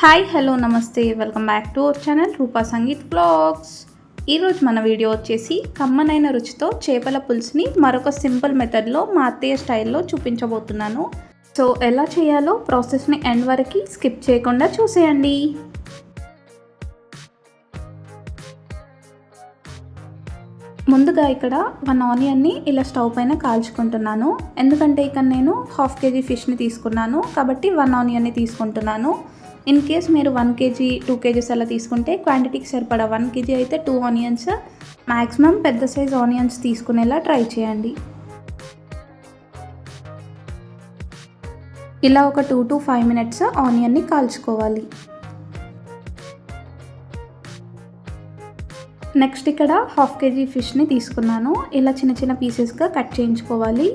Hi hello నమస్తే. Welcome back to our channel Rupa Sangeet blogs ఈరోజు మన video వచ్చేసి కమ్మనైన రుచితో చేపల పులుసుని మరొక సింపుల్ మెథడ్లో మా అత్తయ్య స్టైల్లో చూపించబోతున్నాను. సో ఎలా చేయాలో ప్రాసెస్ని ఎండ్ వరకు స్కిప్ చేయకుండా చూసేయండి. ముందుగా ఇక్కడ వన్ ఆనియన్ని ఇలా స్టవ్ పైన కాల్చుకుంటున్నాను. ఎందుకంటే ఇక్కడ నేను హాఫ్ కేజీ ఫిష్ని తీసుకున్నాను. కాబట్టి వన్ ఆనియన్ని తీసుకుంటున్నాను. ఇన్ కేస్ మీరు వన్ కేజీ టూ కేజీస్ అలా తీసుకుంటే క్వాంటిటీకి సరిపడా వన్ కేజీ అయితే టూ ఆనియన్స్ మ్యాక్సిమం పెద్ద సైజ్ ఆనియన్స్ తీసుకునేలా ట్రై చేయండి. ఇలా ఒక టూ టు ఫైవ్ మినిట్స్ ఆనియన్ని కాల్చుకోవాలి. నెక్స్ట్ ఇక్కడ హాఫ్ కేజీ ఫిష్ని తీసుకున్నాను. ఇలా చిన్న చిన్న పీసెస్గా కట్ చేయించుకోవాలి.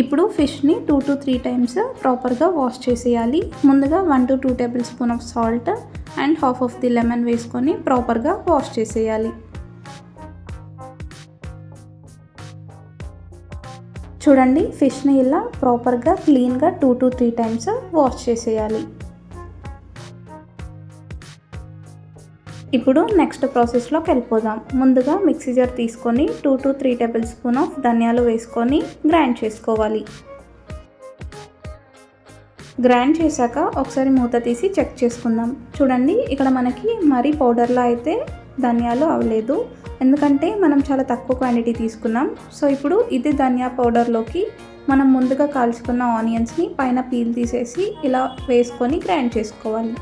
ఇప్పుడు ఫిష్ని టూ టు త్రీ టైమ్స్ ప్రాపర్గా వాష్ చేసేయాలి. ముందుగా one to two tablespoon of salt and half of the lemon వేసుకొని ప్రాపర్గా వాష్ చేసేయాలి. చూడండి ఫిష్ని ఇలా ప్రాపర్గా క్లీన్గా two to three times wash చేసేయాలి. ఇప్పుడు నెక్స్ట్ ప్రాసెస్లోకి వెళ్ళిపోదాం. ముందుగా మిక్సీ జార్ తీసుకొని two to three tablespoon of ధనియాలు వేసుకొని గ్రైండ్ చేసుకోవాలి. గ్రైండ్ చేశాక ఒకసారి మూత తీసి చెక్ చేసుకుందాం. చూడండి ఇక్కడ మనకి మరీ పౌడర్లో అయితే ధనియాలు అవ్వలేదు ఎందుకంటే మనం చాలా తక్కువ క్వాంటిటీ తీసుకున్నాం. సో ఇప్పుడు ఇది ధనియా పౌడర్లోకి మనం ముందుగా కాల్చుకున్న ఆనియన్స్ని పైన పీల్ తీసేసి ఇలా వేసుకొని గ్రైండ్ చేసుకోవాలి.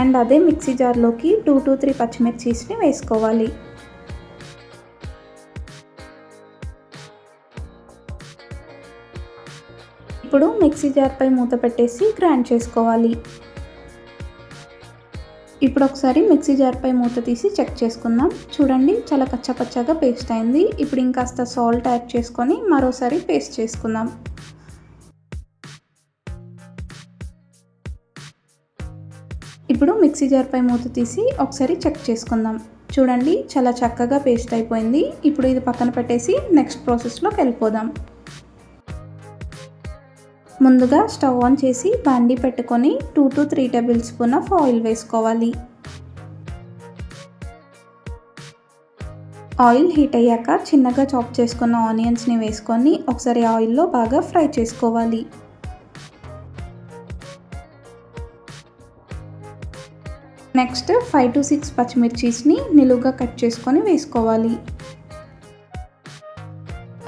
అండ్ అదే మిక్సీ జార్లోకి టూ టు త్రీ పచ్చిమిర్చీస్ని వేసుకోవాలి. ఇప్పుడు మిక్సీ జార్పై మూత పెట్టేసి గ్రైండ్ చేసుకోవాలి. ఇప్పుడు ఒకసారి మిక్సీ జార్పై మూత తీసి చెక్ చేసుకుందాం. చూడండి చాలా కచ్చపచ్చగా పేస్ట్ అయింది. ఇప్పుడు ఇంకాస్త సాల్ట్ యాడ్ చేసుకొని మరోసారి పేస్ట్ చేసుకుందాం. ఇప్పుడు మిక్సీ జార్పై మూత తీసి ఒకసారి చెక్ చేసుకుందాం. చూడండి చాలా చక్కగా పేస్ట్ అయిపోయింది. ఇప్పుడు ఇది పక్కన పెట్టేసి నెక్స్ట్ ప్రాసెస్లోకి వెళ్ళిపోదాం. ముందుగా స్టవ్ ఆన్ చేసి బాండీ పెట్టుకొని two to three tablespoon of oil వేసుకోవాలి. ఆయిల్ హీట్ అయ్యాక చిన్నగా చాప్ చేసుకున్న ఆనియన్స్ని వేసుకొని ఒకసారి ఆయిల్లో బాగా ఫ్రై చేసుకోవాలి. నెక్స్ట్ ఫైవ్ టు సిక్స్ పచ్చిమిర్చీస్ని నిలువుగా కట్ చేసుకొని వేసుకోవాలి.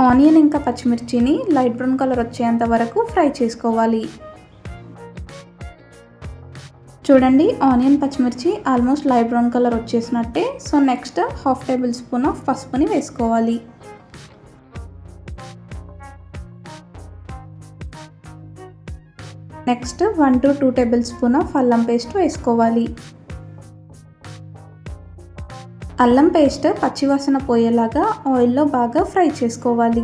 ఆనియన్ ఇంకా పచ్చిమిర్చిని లైట్ బ్రౌన్ కలర్ వచ్చేంత వరకు ఫ్రై చేసుకోవాలి. చూడండి ఆనియన్ పచ్చిమిర్చి almost light brown colour వచ్చేసినట్టే. So next half tablespoon of పసుపుని వేసుకోవాలి. Next one to two tablespoon of అల్లం పేస్ట్ వేసుకోవాలి. అల్లం పేస్ట్ పచ్చివాసన పోయేలాగా ఆయిల్లో బాగా ఫ్రై చేసుకోవాలి.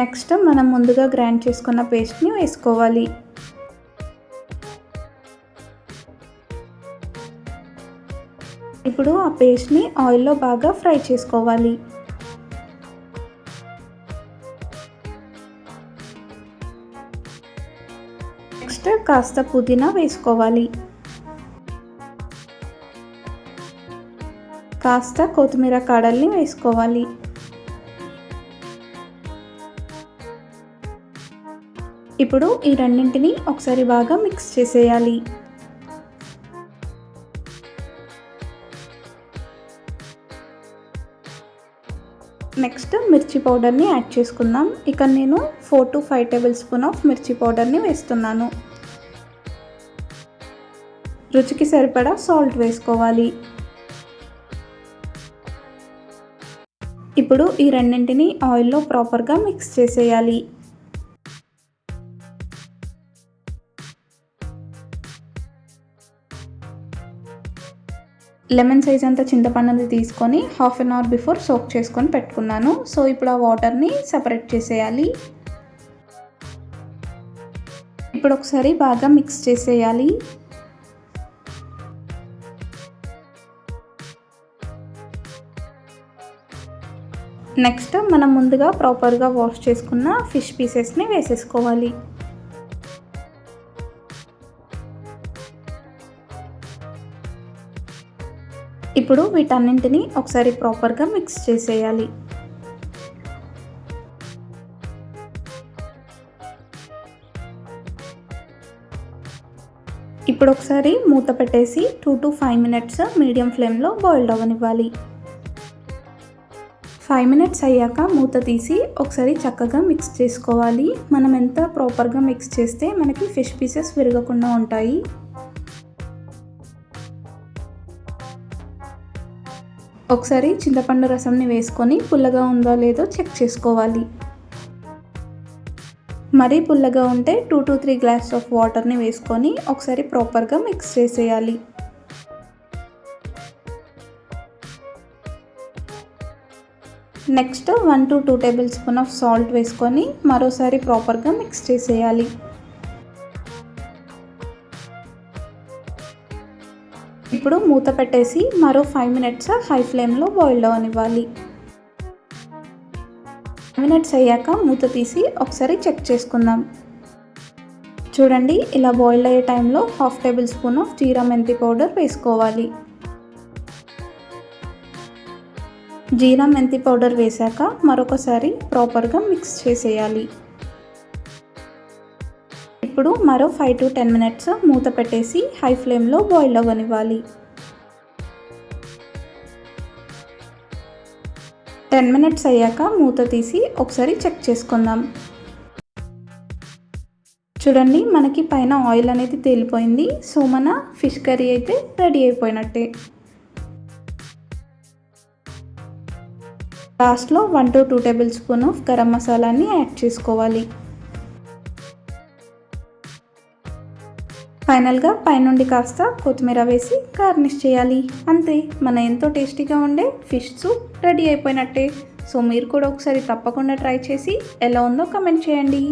నెక్స్ట్ మనం ముందుగా గ్రైండ్ చేసుకున్న పేస్ట్ని వేసుకోవాలి. ఇప్పుడు ఆ పేస్ట్ని ఆయిల్లో బాగా ఫ్రై చేసుకోవాలి. కాస్త పుదీనా వేసుకోవాలి. కాస్త కొత్తిమీర కాడల్ని వేసుకోవాలి. ఇప్పుడు ఈ రెండింటిని ఒకసారి బాగా మిక్స్ చేసేయాలి. నెక్స్ట్ మిర్చి పౌడర్ని యాడ్ చేసుకుందాం. ఇక నేను four to five tablespoon of మిర్చి పౌడర్ని వేస్తున్నాను. రుచికి సరిపడా సాల్ట్ వేసుకోవాలి. ఇప్పుడు ఈ రెండింటిని ఆయిల్లో ప్రాపర్గా మిక్స్ చేసేయాలి. లెమన్ సైజ్ అంత చింతపండుని తీసుకొని half an hour before soak చేసుకొని పెట్టుకున్నాను. సో ఇప్పుడు ఆ వాటర్ని సపరేట్ చేసేయాలి. ఇప్పుడు ఒకసారి బాగా మిక్స్ చేసేయాలి. నెక్స్ట్ మనం ముందుగా ప్రాపర్గా వాష్ చేసుకున్న ఫిష్ పీసెస్ని వేసేసుకోవాలి. ఇప్పుడు వీటన్నింటిని ఒకసారి ప్రాపర్గా మిక్స్ చేసేయాలి. ఇప్పుడు ఒకసారి మూత పెట్టేసి two to five minutes medium ఫ్లేమ్లో బాయిల్డ్ అవ్వనివ్వాలి. ఫైవ్ మినిట్స్ అయ్యాక మూత తీసి ఒకసారి చక్కగా మిక్స్ చేసుకోవాలి. మనం ఎంత ప్రాపర్గా మిక్స్ చేస్తే మనకి ఫిష్ పీసెస్ విరగకుండా ఉంటాయి. ఒకసారి చింతపండు రసంని వేసుకొని పుల్లగా ఉందో లేదో చెక్ చేసుకోవాలి. మరీ పుల్లగా ఉంటే two to three glass of వాటర్ని వేసుకొని ఒకసారి ప్రాపర్గా మిక్స్ చేసేయాలి. Next one to two tablespoon of salt వేసుకొని మరోసారి ప్రాపర్గా మిక్స్ చేసేయాలి. ఇప్పుడు మూత పెట్టేసి మరో ఫైవ్ మినిట్స్ హై ఫ్లేమ్లో బాయిల్ అవనివ్వాలి. మినిట్స్ అయ్యాక మూత తీసి ఒకసారి చెక్ చేసుకుందాం. చూడండి ఇలా బాయిల్ అయ్యే టైంలో హాఫ్ టేబుల్ స్పూన్ ఆఫ్ జీరా మెంతి పౌడర్ వేసుకోవాలి. జీరా మెంతి పౌడర్ వేశాక మరొకసారి ప్రాపర్గా మిక్స్ చేసేయాలి. ఇప్పుడు మరో ఫైవ్ టు టెన్ మినిట్స్ మూత పెట్టేసి హై ఫ్లేమ్లో బాయిల్ అవ్వనివ్వాలి. టెన్ మినిట్స్ అయ్యాక మూత తీసి ఒకసారి చెక్ చేసుకుందాం. చూడండి మనకి పైన ఆయిల్ అనేది తేలిపోయింది. సో మన ఫిష్ కర్రీ అయితే రెడీ అయిపోయినట్టే. లాస్ట్లో one to two tablespoon of garam మసాలాని యాడ్ చేసుకోవాలి. ఫైనల్గా పైనుండి కాస్త కొత్తిమీర వేసి గార్నిష్ చేయాలి. అంతే మన ఎంతో టేస్టీగా ఉండే ఫిష్ సూప్ రెడీ అయిపోయినట్టే. సో మీరు కూడా ఒకసారి తప్పకుండా ట్రై చేసి ఎలా ఉందో కమెంట్ చేయండి.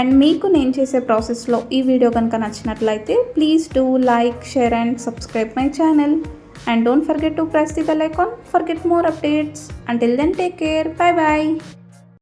అండ్ మీకు నేను చేసే ప్రాసెస్లో ఈ వీడియో కనుక నచ్చినట్లయితే please do like share and subscribe my channel. and don't forget to press the bell icon for get more updates. Until then take care. Bye bye.